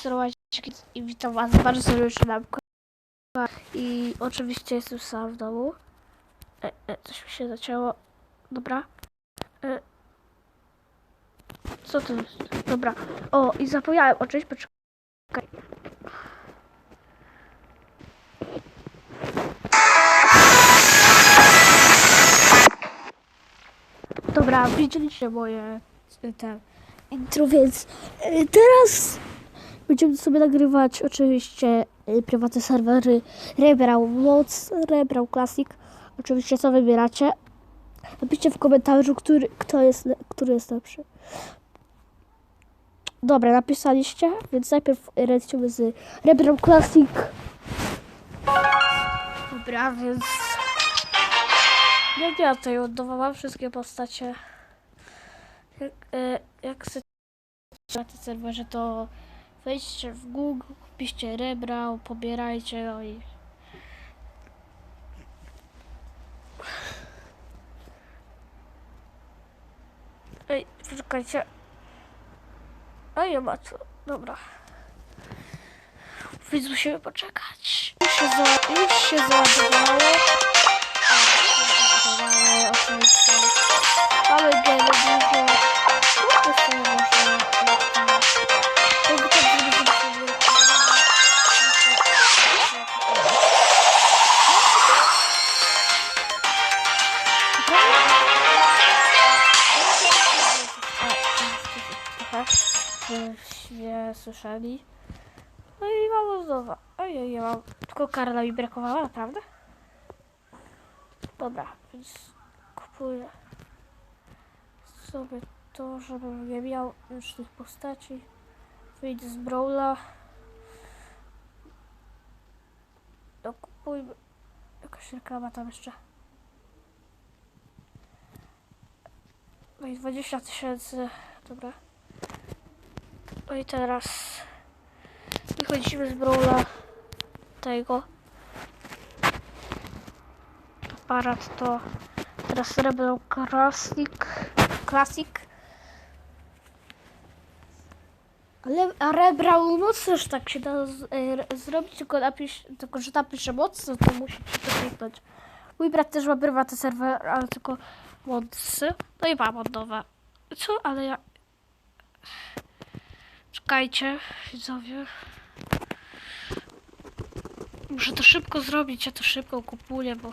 sterować i witam was bardzo serdecznie na. I oczywiście jestem sam w domu. E, e, coś mi się zacięło. Dobra. E, co to jest? Dobra. O, i zapomniałem o czymś, poczekaj. Dobra, widzieliście moje te intro, więc e, teraz będziemy sobie nagrywać oczywiście e, prywatne serwery Rebrał Moc, Rebrał Classic. Oczywiście co wybieracie. Napiszcie w komentarzu, który, kto jest, który jest lepszy. Dobra, napisaliście, więc najpierw lecimy z Rebrał Classic. Dobra, więc jak ja tutaj oddawałam wszystkie postacie. Jak, e, jak na tym serwerze, to wejdźcie w Google, piszcie Rebrał, pobierajcie, no i... Ej, poczekajcie. A nie ma co. Dobra. Więc musimy poczekać. Już się, za, już się. Załadowało, żebyście słyszeli. No i mam znowu. Ojej, ja mam. Tylko Karla mi brakowała, naprawdę? Dobra, więc kupuję sobie to, żebym nie miał już tych postaci. Wyjdę z Brawla. No kupujmy. Jakaś reklama tam jeszcze. No i 20 tysięcy. Dobra. No i teraz wychodzimy z Brawla tego. Aparat to teraz Rebel Classic. Classic. Ale a Rebel moc też tak się da z, e, zrobić, tylko, napisz, tylko że napiszę moc, no to musicie to kliknąć. Mój brat też ma prywatny serwer, ale tylko modsy. No i mam od nowe. Co? Ale ja... Czekajcie, widzowie. Muszę to szybko zrobić, ja to szybko kupuję, bo...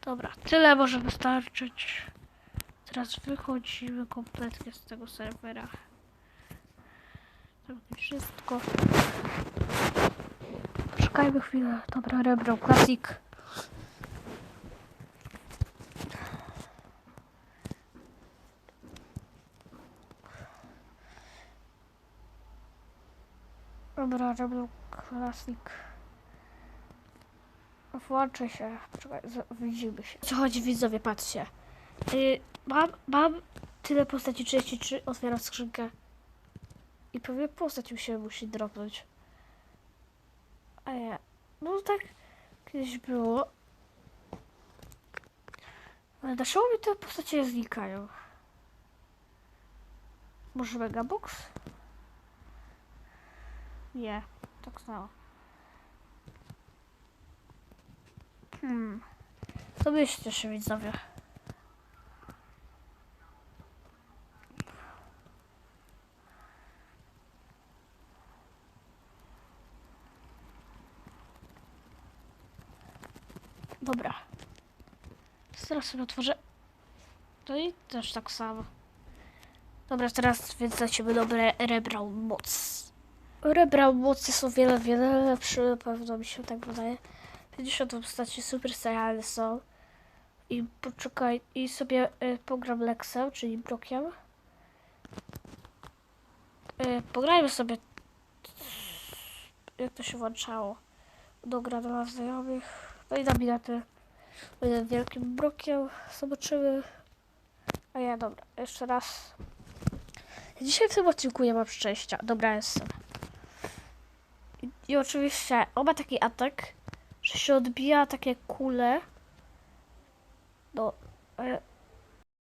Dobra, tyle może wystarczyć. Teraz wychodzimy kompletnie z tego serwera. Zrobię wszystko. Poczekajmy chwilę. Dobra, Rebro Classic. Dobra, Rebel Classic. Włączę się. Poczekaj, z- widzimy się. Co chodzi widzowie, patrzcie. Yy, mam, mam tyle postaci 33, otwieram skrzynkę. I pewnie postać mi się musi dropnąć. A ja, no tak kiedyś było. Ale dlaczego mi te postacie znikają? Może Megabox? Nie, tak samo. Hmm. Co byście się widzowie? Dobra. Teraz sobie otworzę. To i też tak samo. Dobra, teraz więc lecimy dobre Rebrał Moc. Rebrał mocy są wiele, wiele lepsze, na pewno mi się tak wydaje. 50 postaci super serialne są. I poczekaj, i sobie y, pogram Lexem, czyli Brokiem. Y, pograjmy sobie. Jak to się włączało? Do gra dla znajomych. No i nabinaty. Będę wielkim Brokiem. Zobaczymy. A ja, dobra, jeszcze raz. Dzisiaj w tym odcinku nie mam szczęścia. Dobra, jestem. I, oczywiście on ma taki atak, że się odbija takie kule. No,